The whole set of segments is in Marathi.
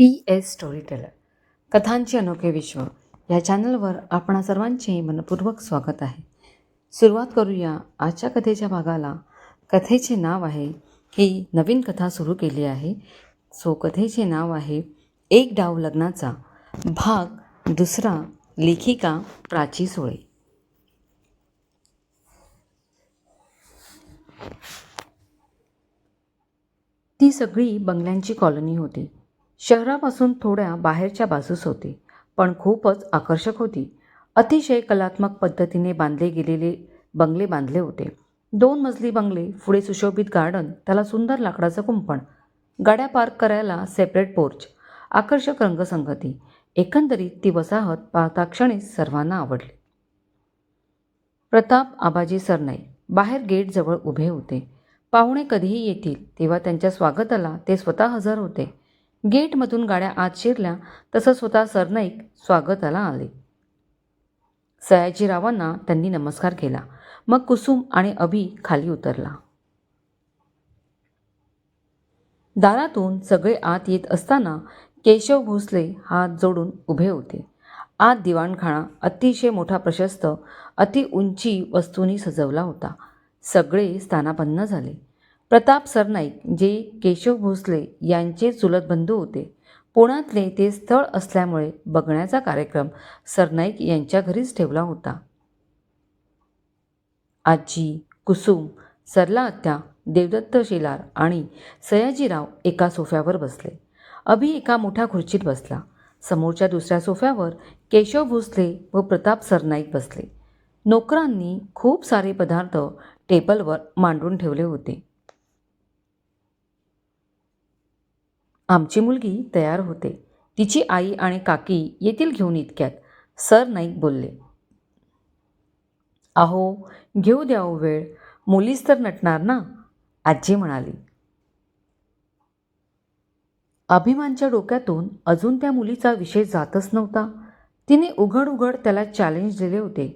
पी एस स्टोरी टेलर कथांचे अनोखे विश्व. या चॅनलवर आपणा सर्वांचे मनपूर्वक स्वागत आहे. सुरुवात करूया आजच्या कथेच्या भागाला. कथेचे नाव आहे ही नवीन कथा सुरू केली आहे. सो कथेचे नाव आहे एक डाव लग्नाचा. भाग दुसरा लेखिका प्राची सोळे. ती सगळी बंगल्यांची कॉलनी होती. शहरापासून थोड्या बाहेरच्या बाजूस होती पण खूपच आकर्षक होती. अतिशय कलात्मक पद्धतीने बांधले गेलेले बंगले बांधले होते. दोन मजली बंगले पुढे सुशोभित गार्डन त्याला सुंदर लाकडाचं कुंपण गाड्या पार्क करायला सेपरेट पोर्च आकर्षक रंगसंगती. एकंदरीत ती वसाहत पाहता क्षणीच सर्वांना आवडली. प्रताप आबाजी सरनाई बाहेर गेटजवळ उभे होते. पाहुणे कधीही येतील तेव्हा त्यांच्या स्वागताला ते स्वतः हजर होते. गेटमधून गाड्या आत शिरल्या तसं स्वतः सरनाईक. स्वागताला आले. सयाजीरावांना त्यांनी नमस्कार केला. मग कुसुम आणि अभि खाली उतरला. दारातून सगळे आत येत असताना केशव भोसले हात जोडून उभे होते. आत दिवाणखाना अतिशय मोठा प्रशस्त अति उंची वस्तूंनी सजवला होता. सगळे स्थानापन्न झाले. प्रताप सरनाईक जे केशव भोसले यांचे चुलत बंधू होते. पुण्यातले ते स्थळ असल्यामुळे बघण्याचा कार्यक्रम सरनाईक यांच्या घरीच ठेवला होता. आजी कुसुम सरला आत्या देवदत्त शेलार आणि सयाजीराव एका सोफ्यावर बसले. अभि एका मोठ्या खुर्चीत बसला. समोरच्या दुसऱ्या सोफ्यावर केशव भोसले व प्रताप सरनाईक बसले. नोकरांनी खूप सारे पदार्थ टेबलवर मांडून ठेवले होते. आमची मुलगी तयार होते. तिची आई आणि काकी येतील घेऊन इतक्यात. सर नाईक बोलले अहो घेऊ द्या वेळ. मुलीच तर नटणार ना? आजी म्हणाली अभिमानच्या डोक्यातून अजून त्या मुलीचा विषय जातच नव्हता. तिने उघड उघड त्याला चॅलेंज दिले होते.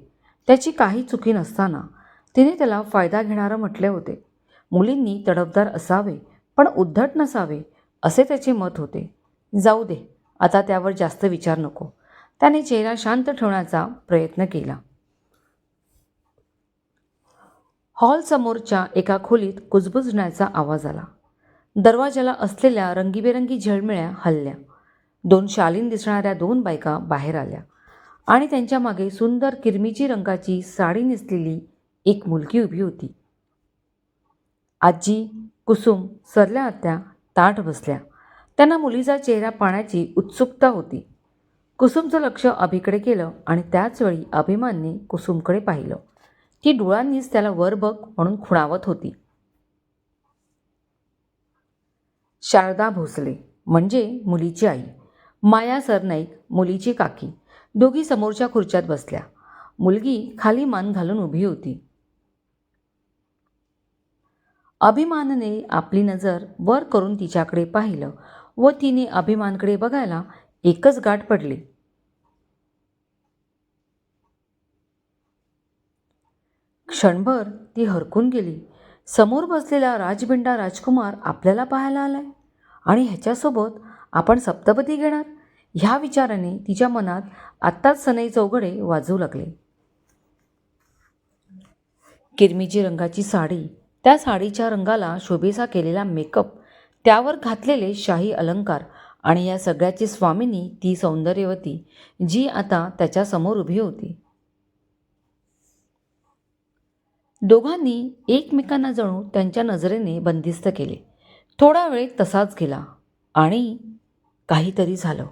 त्याची काही चुकी नसताना तिने त्याला फायदा घेणारं म्हटले होते. मुलींनी तडफदार असावे पण उद्धट नसावे असे त्याचे मत होते. जाऊ दे आता त्यावर जास्त विचार नको. त्याने चेहरा शांत ठेवण्याचा प्रयत्न केला. हॉलसमोरच्या एका खोलीत कुजबुजण्याचा आवाज आला. दरवाजाला असलेल्या रंगीबेरंगी झळमिळ्या हल्ल्या. दोन शालीन दिसणाऱ्या दोन बायका बाहेर आल्या आणि त्यांच्या मागे सुंदर किरमिची रंगाची साडी नेसलेली एक मुलगी उभी होती. आजी कुसुम सरल्या आत्या ताठ बसल्या. त्यांना मुलीचा चेहरा पाहण्याची उत्सुकता होती. कुसुमचं लक्ष अभिकडे केलं आणि त्याचवेळी अभिमानने कुसुमकडे पाहिलं. ती डोळ्यांनीच त्याला वर बघ म्हणून खुणावत होती. शारदा भोसले म्हणजे मुलीची आई. माया सरनाईक मुलीची काकी. दोघी समोरच्या खुर्च्यात बसल्या. मुलगी खाली मान घालून उभी होती. अभिमानने आपली नजर वर करून तिच्याकडे पाहिलं व तिने अभिमानकडे बघायला एकच गाठ पडली. क्षणभर ती हरकून गेली. समोर बसलेला राजबिंडा राजकुमार आपल्याला पाहायला आलाय. आणि ह्याच्यासोबत आपण सप्तपती घेणार? ह्या विचाराने तिच्या मनात आत्ताच सनई चौघडे वाजू लागले. किरमिजी रंगाची साडी त्या साडीच्या रंगाला शोभेसा केलेला मेकअप त्यावर घातलेले शाही अलंकार आणि या सगळ्याची स्वामिनी ती सौंदर्यवती जी आता त्याच्यासमोर उभी होती. दोघांनी एकमेकांना जणू त्यांच्या नजरेने बंदिस्त केले. थोडा वेळ तसाच गेला आणि काहीतरी झालं.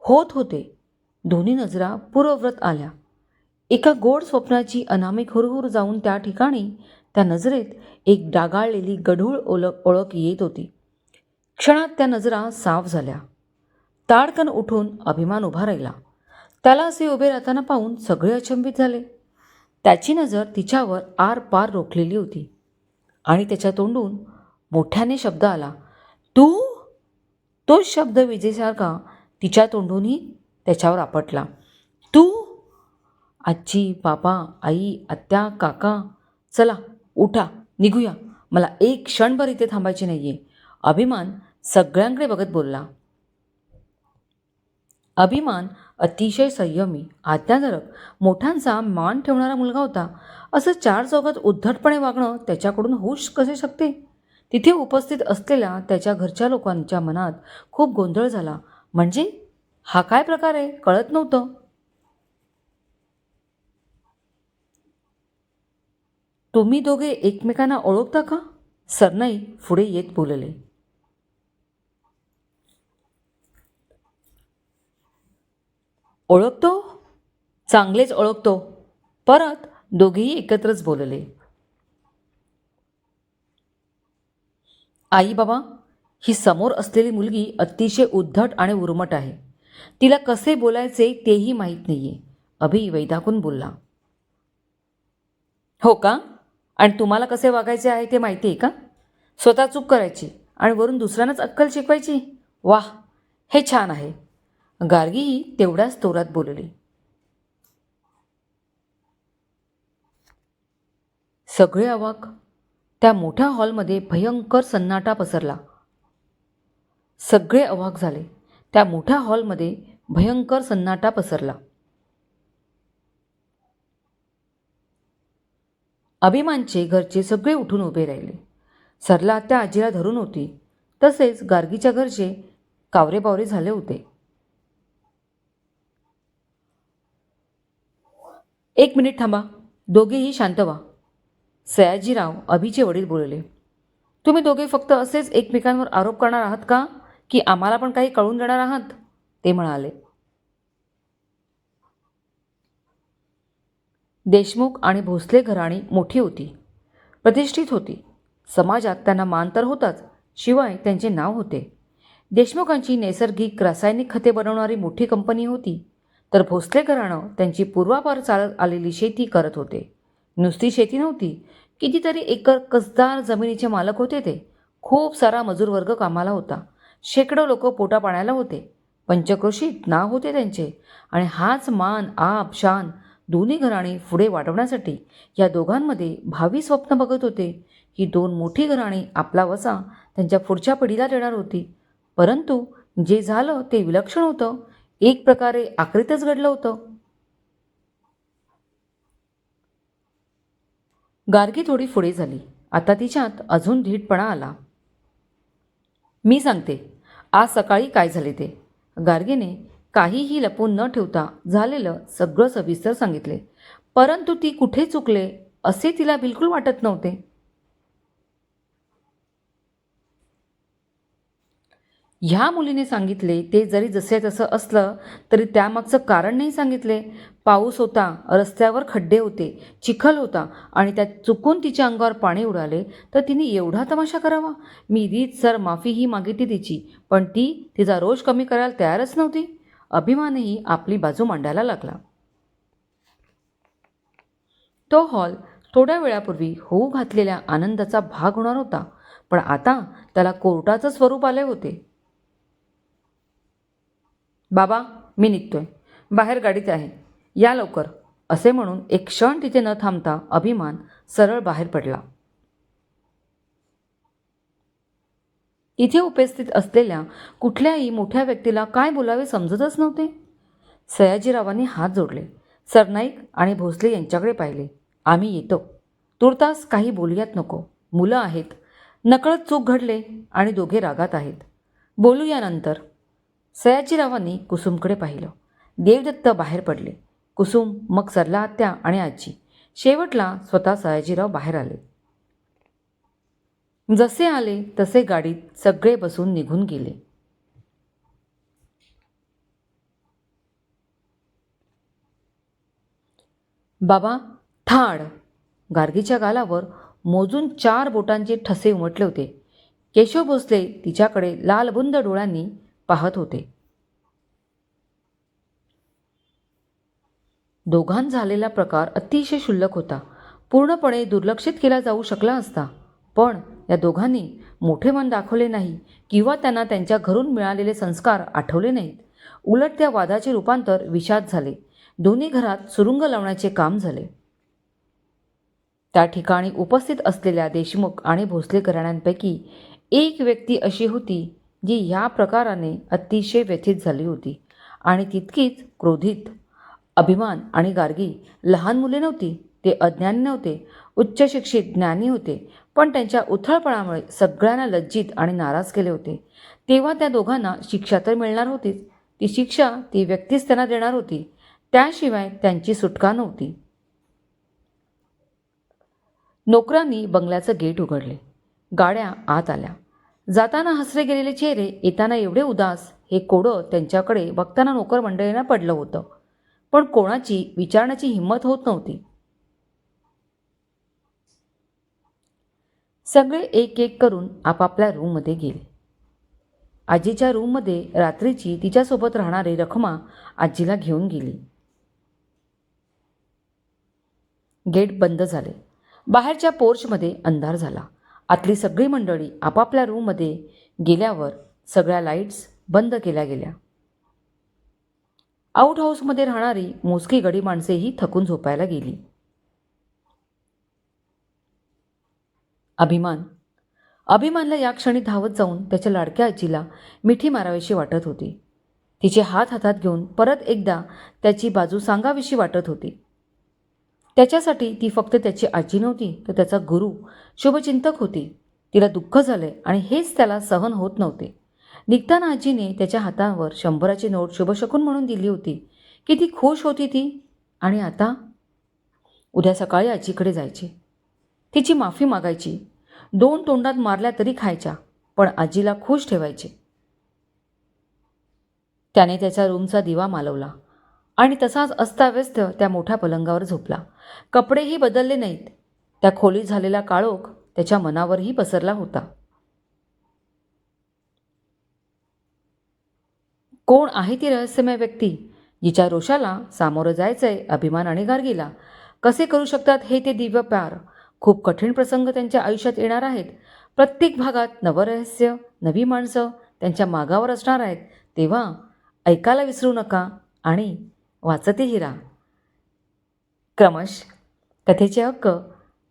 होत होते. दोन्ही नजरा पूर्वव्रत आल्या. एका गोड स्वप्नाची अनामिक हुरहुर जाऊन त्या ठिकाणी त्या नजरेत एक डागाळलेली गढूळ ओळख ओळख येत होती. क्षणात त्या नजरा साफ झाल्या. ताडकन उठून अभिमान उभा राहिला. त्याला असे उभे राहताना पाहून सगळे अचंबित झाले. त्याची नजर तिच्यावर आर पार रोखलेली होती. आणि त्याच्या तोंडून मोठ्याने शब्द आला. तू? तोच शब्द विजेसारखा तिच्या तोंडूनही त्याच्यावर आपटला. तू? आजी बाबा आई आत्या काका चला उठा निघूया. मला एक क्षणभर इथे थांबायचे नाही आहे अभिमान सगळ्यांकडे बघत बोलला. अभिमान अतिशय संयमी आज्ञाधारक मोठ्यांचा मान ठेवणारा मुलगा होता. असं चार चौघात उद्धटपणे वागणं त्याच्याकडून होऊच कसे शकते? तिथे उपस्थित असलेल्या त्याच्या घरच्या लोकांच्या मनात खूप गोंधळ झाला. म्हणजे? हा काय प्रकार आहे? कळत नव्हतं. तुम्ही दोघे एकमेकांना ओळखता का? सरनाई पुढे येत बोलले. ओळखतो? चांगलेच ओळखतो. परत दोघेही एकत्रच बोलले. आई बाबा ही समोर असलेली मुलगी अतिशय उद्धट आणि उर्मट आहे. तिला कसे बोलायचे तेही माहीत नाही आहे अभि वैदाकून बोलला. हो का? आणि तुम्हाला कसे वागायचे आहे ते माहिती आहे का? स्वतः चूक करायची आणि वरून दुसऱ्यांनाच अक्कल शिकवायची? वाह हे छान आहे. गार्गीही तेवढ्याच तोरात बोलली. सगळे अवाक त्या मोठ्या हॉलमध्ये भयंकर सन्नाटा पसरला. सगळे अवाक झाले. त्या मोठ्या हॉलमध्ये भयंकर सन्नाटा पसरला. अभिमानचे घरचे सगळे उठून उभे राहिले. सरला त्या आजीला धरून होती. तसेच गार्गीच्या घरचे कावरेबावरे झाले होते. एक मिनिट थांबा. दोघेही शांत व्हा. सयाजीराव अभिचे वडील बोलले. तुम्ही दोघे फक्त असेच एकमेकांवर आरोप करणार आहात का? की आम्हाला पण काही कळून देणार आहात? ते म्हणाले. देशमुख आणि भोसले घराणी मोठी होती. प्रतिष्ठित होती. समाजात त्यांना मान तर होताच शिवाय त्यांचे नाव होते. देशमुखांची नैसर्गिक रासायनिक खते बनवणारी मोठी कंपनी होती. तर भोसले घराणं त्यांची पूर्वापार चालत आलेली शेती करत होते. नुसती शेती नव्हती कितीतरी एकर कसदार जमिनीचे मालक होते ते. खूप सारा मजूर वर्ग कामाला होता. शेकडो लोक पोटा पाण्याला होते. पंचक्रोशीत नाव होते त्यांचे. आणि हाच मान आप शान दोन्ही घराणी पुढे वाढवण्यासाठी या दोघांमध्ये भावी स्वप्न बघत होते. ही दोन मोठी घराणी आपला वसा त्यांच्या पुढच्या पिढीला देणार होती. परंतु जे झालं ते विलक्षण होतं. एक प्रकारे आकृतच घडलं होतं. गार्गी थोडी पुढे झाली. आता तिच्यात अजून धीटपणा आला. मी सांगते. आज सकाळी काय झाले ते? गार्गीने काहीही लपून न ठेवता झालेलं सगळं सविस्तर सांगितले. परंतु ती कुठे चुकले असे तिला बिलकुल वाटत नव्हते. ह्या मुलीने सांगितले ते जरी जसे तसं असलं तरी त्यामागचं कारण नाही सांगितले. पाऊस होता रस्त्यावर खड्डे होते चिखल होता आणि त्यात चुकून तिच्या अंगावर पाणी उडाले तर तिने एवढा तमाशा करावा? मी रीत सर माफीही मागितली तिची पण ती तिचा रोष कमी करायला तयारच नव्हती. अभिमानही आपली बाजू मांडायला लागला. तो हॉल थोड्या वेळापूर्वी होऊ घातलेल्या आनंदाचा भाग होणार होता पण आता त्याला कोर्टाचं स्वरूप आले होते. बाबा मी निघतोय. बाहेर गाडीत आहे. या लवकर. असे म्हणून एक क्षण तिथे न थांबता अभिमान सरळ बाहेर पडला. इथे उपस्थित असलेल्या कुठल्याही मोठ्या व्यक्तीला काय बोलावे समजतच नव्हते. सयाजीरावांनी हात जोडले. सरनाईक आणि भोसले यांच्याकडे पाहिले. आम्ही येतो. तुर्तास काही बोलूयात नको. मुलं आहेत. नकळत चूक घडले आणि दोघे रागात आहेत. बोलूया नंतर. सयाजीरावांनी कुसुमकडे पाहिलं. देवदत्त बाहेर पडले. कुसुम मग सरला आत्या आणि आजी. शेवटला स्वतः सयाजीराव बाहेर आले. जसे आले तसे गाडीत सगळे बसून निघून गेले. बाबा ठाड. गार्गीच्या गालावर मोजून चार बोटांचे ठसे उमटले होते. केशव भोसले तिच्याकडे लालबुंद डोळ्यांनी पाहत होते. दोघांत झालेला प्रकार अतिशय शुल्लक होता. पूर्णपणे दुर्लक्षित केला जाऊ शकला असता. पण या दोघांनी मोठे मन दाखवले नाही किंवा त्यांना त्यांच्या घरून मिळालेले संस्कार आठवले नाहीत. उलट त्या वादाचे रूपांतर विषाद झाले. दोन्ही घरात सुरुंग लावण्याचे काम झाले. त्या ठिकाणी उपस्थित असलेल्या देशमुख आणि भोसले घराण्यांपैकी एक व्यक्ती अशी होती जी ह्या प्रकाराने अतिशय व्यथित झाली होती आणि तितकीच क्रोधित अभिमान आणि गार्गी लहान मुले नव्हती ते अज्ञानी नव्हते उच्च शिक्षित ज्ञानी होते पण त्यांच्या उथळपणामुळे सगळ्यांना लज्जित आणि नाराज केले होते. तेव्हा त्या दोघांना शिक्षा तर मिळणार होतीच. ती शिक्षा ती व्यक्तीच त्यांना देणार होती. त्याशिवाय त्यांची सुटका नव्हती. नोकरांनी बंगल्याचं गेट उघडले. गाड्या आत आल्या. जाताना हसरे गेलेले चेहरे येताना एवढे उदास हे कोडं त्यांच्याकडे बघताना नोकर मंडळींना पडलं होतं. पण कोणाची विचारण्याची हिंमत होत नव्हती. सगळे एक एक करून आपापल्या रूममध्ये गेले. आजीच्या रूममध्ये रात्रीची तिच्यासोबत राहणारी रखमा आजीला घेऊन गेली. गेट बंद झाले. बाहेरच्या पोर्चमध्ये अंधार झाला. आतली सगळी मंडळी आपापल्या रूममध्ये गेल्यावर सगळ्या लाईट्स बंद केल्या गेल्या. आऊट हाऊसमध्ये राहणारी मोजकी गडी माणसेही थकून झोपायला गेली. अभिमान. अभिमानला या क्षणी धावत जाऊन त्याच्या लाडक्या आजीला मिठी मारावीशी वाटत होती. तिचे हात हातात घेऊन परत एकदा त्याची बाजू सांगावीशी वाटत होती. त्याच्यासाठी ती फक्त त्याची आजी नव्हती तर त्याचा गुरु शुभचिंतक होती. तिला दुःख झाले आणि हेच त्याला सहन होत नव्हते. निघताना आजीने त्याच्या हातावर शंभराची नोट शुभशकून म्हणून दिली होती. की ती खुश होती ती. आणि आता? उद्या सकाळी आजीकडे जायची. तिची माफी मागायची. दोन तोंडात मारल्या तरी खायच्या पण आजीला खुश ठेवायचे. त्याने त्याच्या रूमचा दिवा मालवला आणि तसाच अस्ताव्यस्त त्या मोठ्या पलंगावर झोपला. कपडेही बदलले नाहीत. त्या खोलीत झालेला काळोख त्याच्या मनावरही पसरला होता. कोण आहे ती रहस्यमय व्यक्ती? जिच्या रोषाला सामोरं जायचंय अभिमान आणि गार्गीला. कसे करू शकतात हे ते दिव्य प्यार? खूप कठीण प्रसंग त्यांच्या आयुष्यात येणार आहेत. प्रत्येक भागात नवरहस्य नवी माणसं त्यांच्या मागावर असणार आहेत. तेव्हा ऐकायला विसरू नका आणि वाचतही राहा. क्रमश कथेचे हक्क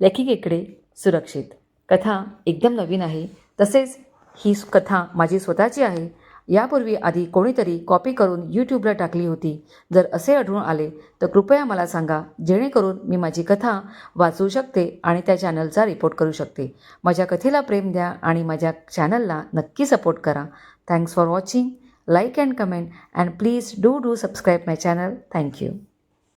लेखिकेकडे सुरक्षित. कथा एकदम नवीन आहे. तसेच ही कथा माझी स्वतःची आहे. यापूर्वी आधी कोणीतरी कॉपी करून यूट्यूबला टाकली होती. जर असे आढळून आले तर कृपया मला सांगा जेणेकरून मी माझी कथा वाचू शकते आणि त्या चॅनलचा रिपोर्ट करू शकते. माझ्या कथेला प्रेम द्या आणि माझ्या चॅनलला नक्की सपोर्ट करा. Thanks for watching like and comment and please do do subscribe my channel thank you